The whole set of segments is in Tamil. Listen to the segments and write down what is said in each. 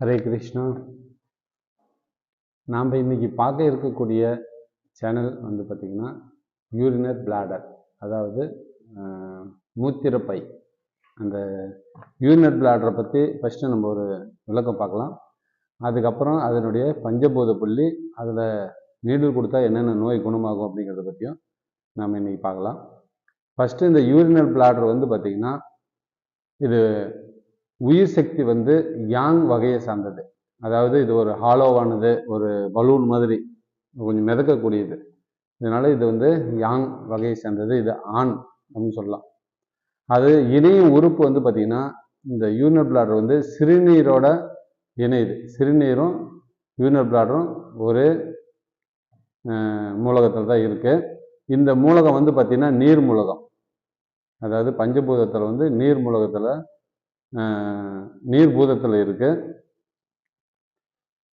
ஹரே கிருஷ்ணா. நாம் இன்றைக்கி பார்க்க இருக்கக்கூடிய சேனல் வந்து பார்த்திங்கன்னா யூரினர் பிளாடர் அதாவது மூத்திரப்பை. அந்த யூரினர் பிளாடரை பற்றி ஃபஸ்ட்டு நம்ம ஒரு விளக்கம் பார்க்கலாம். அதுக்கப்புறம் அதனுடைய பஞ்சபூத புள்ளி அதில் நீடில் கொடுத்தா என்னென்ன நோய் குணமாகும் அப்படிங்கிறத பற்றியும் நாம் இன்றைக்கி பார்க்கலாம். ஃபஸ்ட்டு இந்த யூரினர் பிளாடர் வந்து பார்த்திங்கன்னா இது உயிர் சக்தி வந்து யாங் வகையை சார்ந்தது. அதாவது இது ஒரு ஹாலோவானது ஒரு பலூன் மாதிரி கொஞ்சம் மிதக்கக்கூடியது. இதனால இது வந்து யாங் வகையை சேர்ந்தது இது ஆண் அப்படின்னு சொல்லலாம். அது இணையும் உறுப்பு வந்து பார்த்திங்கன்னா இந்த யூனர் பிளாடர் வந்து சிறுநீரோட இணையுது. சிறுநீரும் யூனர் பிளாடரும் ஒரு மூலகத்தில் தான் இருக்குது இந்த மூலகம் வந்து பார்த்திங்கன்னா நீர் மூலகம். அதாவது பஞ்சபூதத்தில் வந்து நீர் மூலகத்தில் நீர் பூதத்தில் இருக்கு.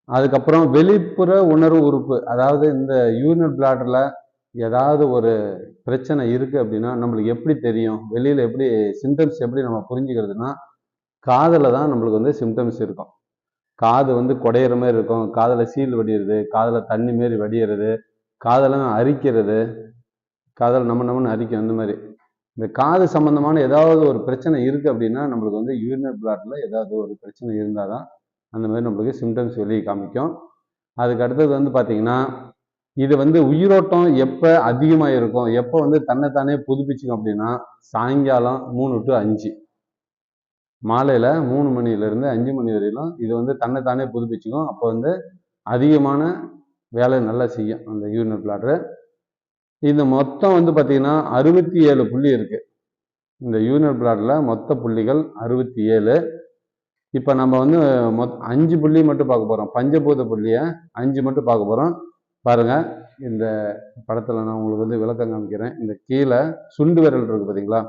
அதுக்கப்புறம் வெளிப்புற உணர்வு உறுப்பு அதாவது இந்த யூரினல் பிளாட்டில் ஏதாவது ஒரு பிரச்சனை இருக்குது அப்படின்னா நம்மளுக்கு எப்படி தெரியும்? வெளியில் எப்படி சிம்டம்ஸ் எப்படி நம்ம புரிஞ்சுக்கிறதுனா காதில் தான் நம்மளுக்கு வந்து சிம்டம்ஸ் இருக்கும். காது வந்து குடையிற மாதிரி இருக்கும். காதில் சீல் வடிகிறது காதில் தண்ணி மாரி வடிகிறது காதெல்லாம் அரிக்கிறது காதில் நம்ம நம்மன்னு அரிக்கும் அந்த மாதிரி. இந்த காது சம்பந்தமான ஏதாவது ஒரு பிரச்சனை இருக்குது அப்படின்னா நம்மளுக்கு வந்து யூரினல் பிளாட்டில் ஏதாவது ஒரு பிரச்சனை இருந்தால் தான் அந்த மாதிரி நம்மளுக்கு சிம்டம்ஸ் வெளியே காமிக்கும். அதுக்கு அடுத்தது வந்து பார்த்தீங்கன்னா இது வந்து உயிரோட்டம் எப்போ அதிகமாக இருக்கும் எப்போ வந்து தன்னைத்தானே புதுப்பிச்சுக்கும் அப்படின்னா சாயங்காலம் மூணு டு அஞ்சு. மாலையில் மூணு மணிலேருந்து அஞ்சு மணி வரையிலும் இது வந்து தன்னைத்தானே புதுப்பிச்சுக்கும் அப்போ வந்து அதிகமான வேலை நல்லா செய்யும் அந்த யூரினல் பிளாட்ரு இந்த மொத்தம் வந்து பார்த்தீங்கன்னா அறுபத்தி ஏழு புள்ளி இருக்கு. இந்த யூனியன் பிளாட்ல மொத்த புள்ளிகள் அறுபத்தி ஏழு இப்போ நம்ம வந்து மொத் அஞ்சு புள்ளி மட்டும் பார்க்க போகிறோம் பஞ்சபூத புள்ளியை அஞ்சு மட்டும் பார்க்க போகிறோம் பாருங்கள் இந்த படத்தில் நான் உங்களுக்கு வந்து விளக்கம் காமிக்கிறேன். இந்த கீழே சுண்டு விரல் இருக்கு பார்த்தீங்களா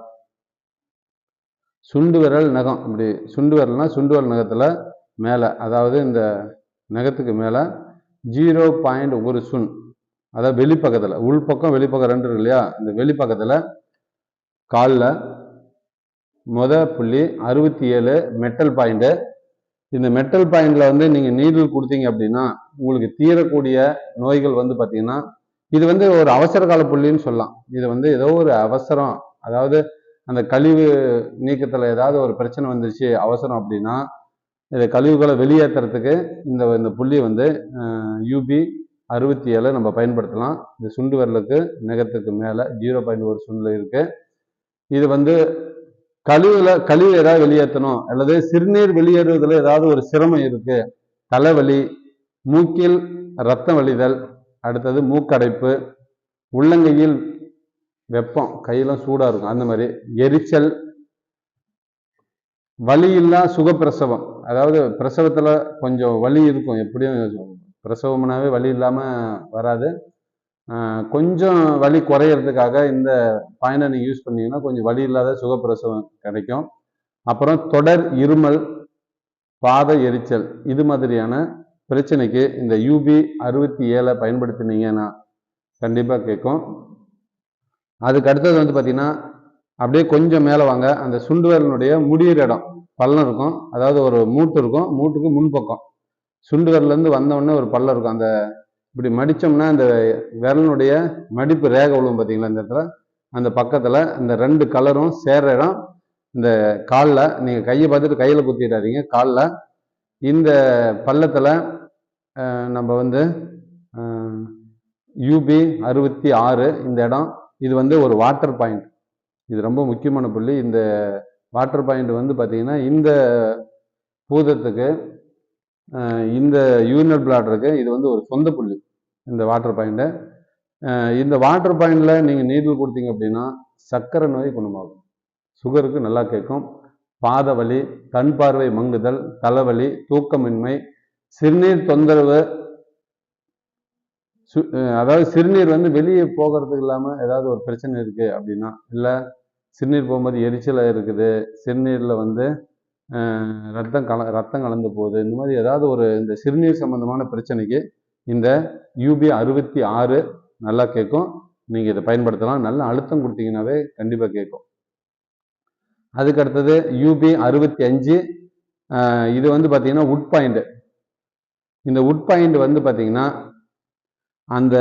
சுண்டு விரல் நகம். இப்படி சுண்டு விரல்னா சுண்டு விரல் நகத்தில் மேலே அதாவது இந்த நகத்துக்கு மேலே ஜீரோ பாயிண்ட் ஒரு சுன். அதாவது வெளிப்பக்கத்தில் உள்பக்கம் வெளிப்பக்கம் ரெண்டு இருக்கு இல்லையா? இந்த வெளிப்பக்கத்தில் காலில் முத புள்ளி அறுபத்தி ஏழு மெட்டல் பாயிண்ட்டு இந்த மெட்டல் பாயிண்ட்ல வந்து நீங்கள் நீடில் கொடுத்தீங்க அப்படின்னா உங்களுக்கு தீரக்கூடிய நோய்கள் வந்து பார்த்தீங்கன்னா இது வந்து ஒரு அவசர கால புள்ளின்னு சொல்லலாம். இது வந்து ஏதோ ஒரு அவசரம். அதாவது அந்த கழிவு நீக்கத்தில் ஏதாவது ஒரு பிரச்சனை வந்துருச்சு அவசரம் அப்படின்னா இந்த கழிவுகளை வெளியேற்றுறதுக்கு இந்த இந்த புள்ளி வந்து யூபி அறுபத்தி ஏழை நம்ம பயன்படுத்தலாம். இந்த சுண்டு விரலுக்கு நகத்துக்கு மேலே ஜீரோ பாயிண்ட் ஒரு சுண்டில் இருக்கு. இது வந்து கழிவுல கழிவு ஏதாவது வெளியேற்றணும். அல்லது சிறுநீர் வெளியேறுவதில் ஏதாவது ஒரு சிரமம் இருக்கு. தலைவலி மூக்கில் ரத்தம் வலிதல் அடுத்தது மூக்கடைப்பு உள்ளங்கையில் வெப்பம் கையெல்லாம் சூடாக இருக்கும். அந்த மாதிரி எரிச்சல் வலி இல்லா சுகப்பிரசவம். அதாவது பிரசவத்தில் கொஞ்சம் வலி இருக்கும் எப்படியும் பிரசவம்னாவே வலி இல்லாமல் வராது. கொஞ்சம் வலி குறையிறதுக்காக இந்த பாயிண்டை நீங்கள் யூஸ் பண்ணீங்கன்னா கொஞ்சம் வலி இல்லாத சுகப்பிரசவம் கிடைக்கும். அப்புறம் தொடர் இருமல் பாத எரிச்சல் இது மாதிரியான பிரச்சனைக்கு இந்த யூபி அறுபத்தி ஏழை பயன்படுத்தினீங்கன்னா கண்டிப்பாக கேட்கும். அதுக்கு அடுத்தது வந்து பார்த்தீங்கன்னா அப்படியே கொஞ்சம் மேலே வாங்க. அந்த சுண்டுவரனுடைய முடியிற இடம் பள்ளம் இருக்கும். அதாவது ஒரு மூட்டு இருக்கும். மூட்டுக்கு முன்பக்கம். சுண்டு விரல்லேருந்து ஒரு பள்ளம் இருக்கும். அந்த இப்படி மடித்தோம்னா அந்த விரலினுடைய மடிப்பு ரேகை விழுவும் பார்த்தீங்களா இந்த இடத்துல? அந்த பக்கத்தில் இந்த ரெண்டு கலரும் சேர்ற இடம் இந்த காலில் நீங்கள் கையை பார்த்துட்டு கையில் குத்திடாதீங்க. காலில் இந்த பள்ளத்தில் நம்ம வந்து யூபி அறுபத்தி ஆறு இந்த இடம் இது வந்து ஒரு வாட்டர் பாயிண்ட். இது ரொம்ப முக்கியமான புள்ளி. இந்த வாட்டர் பாயிண்ட் வந்து பார்த்தீங்கன்னா இந்த பூதத்துக்கு இந்த யூரினல் பிளாட்ருக்கு இது வந்து ஒரு சொந்த புள்ளி இந்த வாட்டர் பாயிண்ட்டு இந்த வாட்டர் பாயிண்டில் நீங்கள் நீடில் கொடுத்தீங்க அப்படின்னா சர்க்கரை நோய் குணமாகும். சுகருக்கு நல்லா கேட்கும். பாத வலி கண் பார்வை மங்குதல் தலைவலி தூக்கமின்மை சிறுநீர் தொந்தரவு சு அதாவது சிறுநீர் வந்து வெளியே போகிறதுக்கு இல்லாமல் ஏதாவது ஒரு பிரச்சனை இருக்குது அப்படின்னா இல்லை சிறுநீர் போகும்போது எரிச்சலாக இருக்குது சிறுநீரில் வந்து ரத்தம் கல ரத்தம் கலந்து போகுது. இந்த மாதிரி ஏதாவது ஒரு இந்த சிறுநீர் சம்பந்தமான பிரச்சனைக்கு இந்த யூபி அறுபத்தி ஆறு நல்லா கேட்கும். நீங்கள் இதை பயன்படுத்தலாம். நல்ல அழுத்தம் கொடுத்தீங்கன்னாவே கண்டிப்பாக கேட்கும். அதுக்கு அடுத்தது யூபி அறுபத்தி அஞ்சு இது வந்து பார்த்தீங்கன்னா உட் பாயிண்ட் இந்த உட் பாயிண்ட் வந்து பார்த்தீங்கன்னா அந்த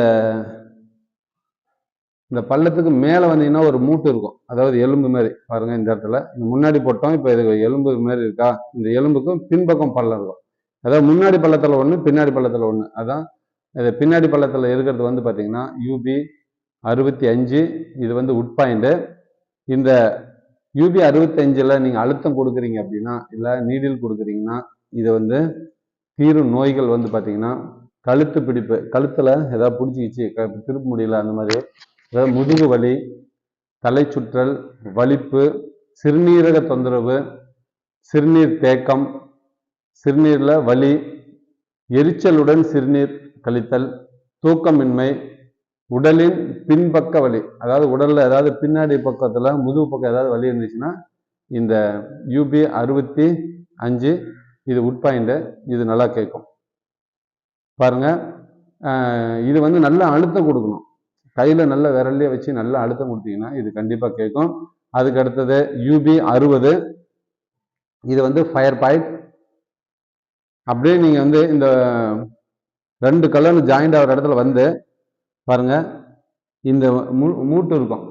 இந்த பள்ளத்துக்கு மேலே வந்தீங்கன்னா ஒரு மூட்டு இருக்கும். அதாவது எலும்பு மாதிரி பாருங்க இந்த இடத்துல. இந்த முன்னாடி போட்டோம் இப்போ இது எலும்பு மாதிரி இருக்கா? இந்த எலும்புக்கும் பின்பக்கம் பள்ளம் இருக்கும். அதாவது முன்னாடி பள்ளத்தில் ஒன்று பின்னாடி பள்ளத்தில் ஒன்று அதான் இது பின்னாடி பள்ளத்தில் இருக்கிறது வந்து பார்த்தீங்கன்னா யூபி அறுபத்தி அஞ்சு. இது வந்து உட் பாயிண்ட்டு இந்த யூபி அறுபத்தஞ்சில் நீங்கள் அழுத்தம் கொடுக்குறீங்க அப்படின்னா இல்லை நீடில் கொடுக்குறீங்கன்னா இதை வந்து தீரும் நோய்கள் வந்து பார்த்தீங்கன்னா கழுத்து பிடிப்பு கழுத்தில் ஏதாவது பிடிச்சிக்கிச்சு க திருப்ப முடியல அந்த மாதிரி முதுகு வலி தலை சுற்றல் வலிப்பு சிறுநீரக தொந்தரவு சிறுநீர் தேக்கம் சிறுநீரில் வலி எரிச்சலுடன் சிறுநீர் கழித்தல் தூக்கமின்மை உடலின் பின்பக்க வலி அதாவது உடலில் ஏதாவது பின்னாடி பக்கத்தில் முதுகு பக்கம் ஏதாவது வலி இருந்துச்சுன்னா இந்த யூபி அறுபத்தி அஞ்சு இது உட்பாயிண்ட இது நல்லா கேட்கும் பாருங்க இது வந்து நல்ல அழுத்தம் கொடுக்கணும். கையில் நல்ல விரல்லையே வச்சு நல்லா அழுத்தம் கொடுத்தீங்கன்னா இது கண்டிப்பாக கேட்கும். அதுக்கு அடுத்தது யூபி அறுபது. இது வந்து ஃபயர் பாயிண்ட் அப்படியே நீங்கள் வந்து இந்த ரெண்டு கலர் ஜாயிண்ட் ஆகிற இடத்துல வந்து பாருங்க இந்த மூ- மூட்டு இருக்கும்.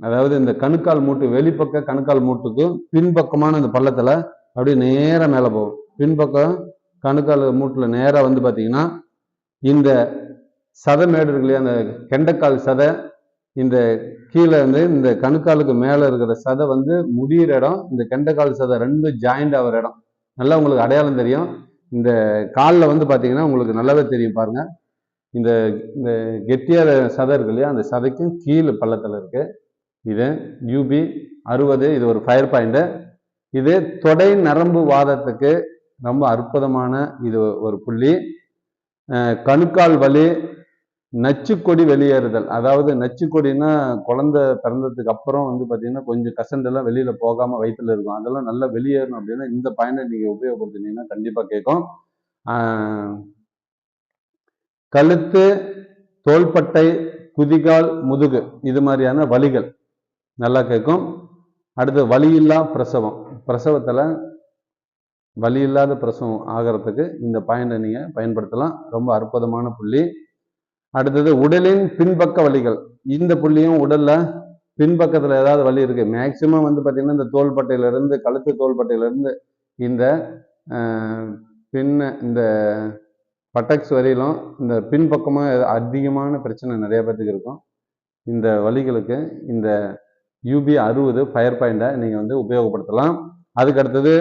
அதாவது இந்த கணுக்கால் மூட்டு வெளிப்பக்க கணுக்கால் மூட்டுக்கு பின்பக்கமான இந்த பள்ளத்தில் அப்படியே நேராக மேலே போகும். பின்பக்கம் கணுக்கால் மூட்டில் நேராக வந்து பார்த்தீங்கன்னா இந்த சதை மேடு இருக்கு இல்லையா அந்த கெண்டைக்கால் சதை இந்த கீழே வந்து இந்த கணுக்காலுக்கு மேலே இருக்கிற சதை வந்து முடியிற இடம் இந்த கெண்டைக்கால் சதை ரெண்டும் ஜாயிண்ட் ஆகிற இடம். நல்லா உங்களுக்கு அடையாளம் தெரியும். இந்த காலில் வந்து பார்த்தீங்கன்னா உங்களுக்கு நல்லாவே தெரியும் பாருங்க. இந்த இந்த கெட்டியார சதை இருக்கு இல்லையா அந்த சதைக்கும் கீழே பள்ளத்தில் இருக்கு. இது யூபி அறுபது இது ஒரு ஃபயர் பாயிண்ட்டு இது தொடை நரம்பு வாதத்துக்கு ரொம்ப அற்புதமான இது ஒரு புள்ளி. கணுக்கால் வலி நச்சுக்கொடி வெளியேறுதல். அதாவது நச்சுக்கொடினா குழந்தை பிறந்ததுக்கு அப்புறம் வந்து பார்த்தீங்கன்னா கொஞ்சம் கசண்டெல்லாம் வெளியில் போகாம வயிற்றுல இருக்கும். அதெல்லாம் நல்லா வெளியேறணும் அப்படின்னா இந்த பயனை நீங்கள் உபயோகப்படுத்தினீங்கன்னா கண்டிப்பாக கேட்கும். கழுத்து தோள்பட்டை குதிகால் முதுகு இது மாதிரியான வலிகள் நல்லா கேட்கும். அடுத்து வலியில்லா பிரசவம். பிரசவத்தில் வலி இல்லாத பிரசவம் ஆகிறதுக்கு இந்த பாயிண்டை நீங்கள் பயன்படுத்தலாம். ரொம்ப அற்புதமான புள்ளி. அடுத்தது உடலின் பின்பக்க வலிகள். இந்த புள்ளியும் உடல்ல பின்பக்கத்துல ஏதாவது வலி இருக்கு. மேக்சிமம் வந்து பாத்தீங்கன்னா இந்த தோள்பட்டையில இருந்து கழுத்து தோள்பட்டையில இருந்து இந்த பின்ன இந்த பட்டக்ஸ் வரையிலும் இந்த பின்பக்கமாக அதிகமான பிரச்சனை நிறைய பேர்த்துக்கு இருக்கும். இந்த வலிகளுக்கு இந்த யூபி அறுபது ஃபயர் பாயிண்டை நீங்கள் வந்து உபயோகப்படுத்தலாம். அதுக்கு அடுத்தது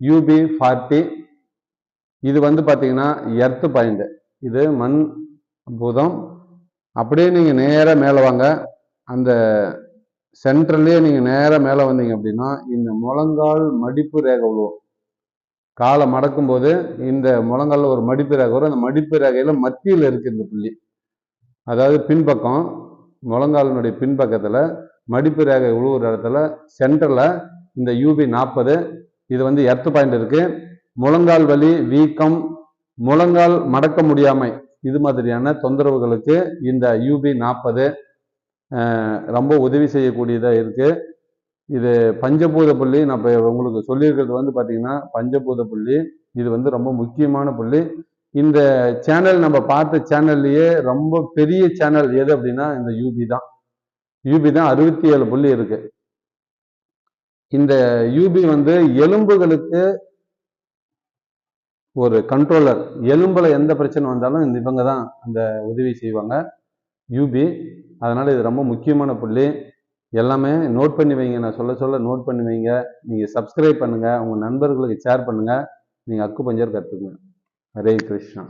யூபி ஃபார்ட்டி இது வந்து பார்த்தீங்கன்னா எர்த் பாயிண்ட் இது மண் பூதம் அப்படியே நீங்கள் நேராக மேலே வாங்க. அந்த சென்ட்ரல்லையே நீங்கள் நேராக மேலே வந்தீங்க அப்படின்னா இந்த முழங்கால் மடிப்பு ரேகை விழுவும் காலை மடக்கும் போது இந்த முழங்காலில் ஒரு மடிப்பு ரேகை வரும். அந்த மடிப்பு ரேகையில் மத்தியில் இருக்கு இந்த புள்ளி. அதாவது பின்பக்கம் முழங்காலினுடைய பின்பக்கத்தில் மடிப்பு ரேகை உழுவுற இடத்துல சென்டரில் இந்த யூபி நாற்பது இது வந்து எர்த் பாயிண்ட் இருக்குது முழங்கால் வலி வீக்கம் முழங்கால் மடக்க முடியாமை. இது மாதிரியான தொந்தரவுகளுக்கு இந்த யூபி நாற்பது ரொம்ப உதவி செய்யக்கூடியதாக இருக்குது இது பஞ்சபூத புள்ளி நான் இப்போ உங்களுக்கு சொல்லியிருக்கிறது வந்து பார்த்தீங்கன்னா பஞ்சபூத புள்ளி இது வந்து ரொம்ப முக்கியமான புள்ளி. இந்த சேனல் நம்ம பார்த்த சேனல்லையே ரொம்ப பெரிய சேனல் எது அப்படின்னா இந்த யூபி தான். யூபி தான் அறுபத்தி ஏழு புள்ளி இருக்கு. இந்த யூபி வந்து எலும்புகளுக்கு ஒரு கண்ட்ரோலர் எலும்பில் எந்த பிரச்சனை வந்தாலும் இந்த இவங்க தான் அந்த உதவி செய்வாங்க. யூபி அதனால் இது ரொம்ப முக்கியமான புள்ளி. எல்லாமே நோட் பண்ணி வைங்க. நான் சொல்ல சொல்ல நோட் பண்ணி வைங்க. நீங்கள் சப்ஸ்கிரைப் பண்ணுங்கள் உங்கள் நண்பர்களுக்கு ஷேர் பண்ணுங்கள் நீங்கள் அக்கு பஞ்சர் கற்றுக்குங்க ஹரே கிருஷ்ணா.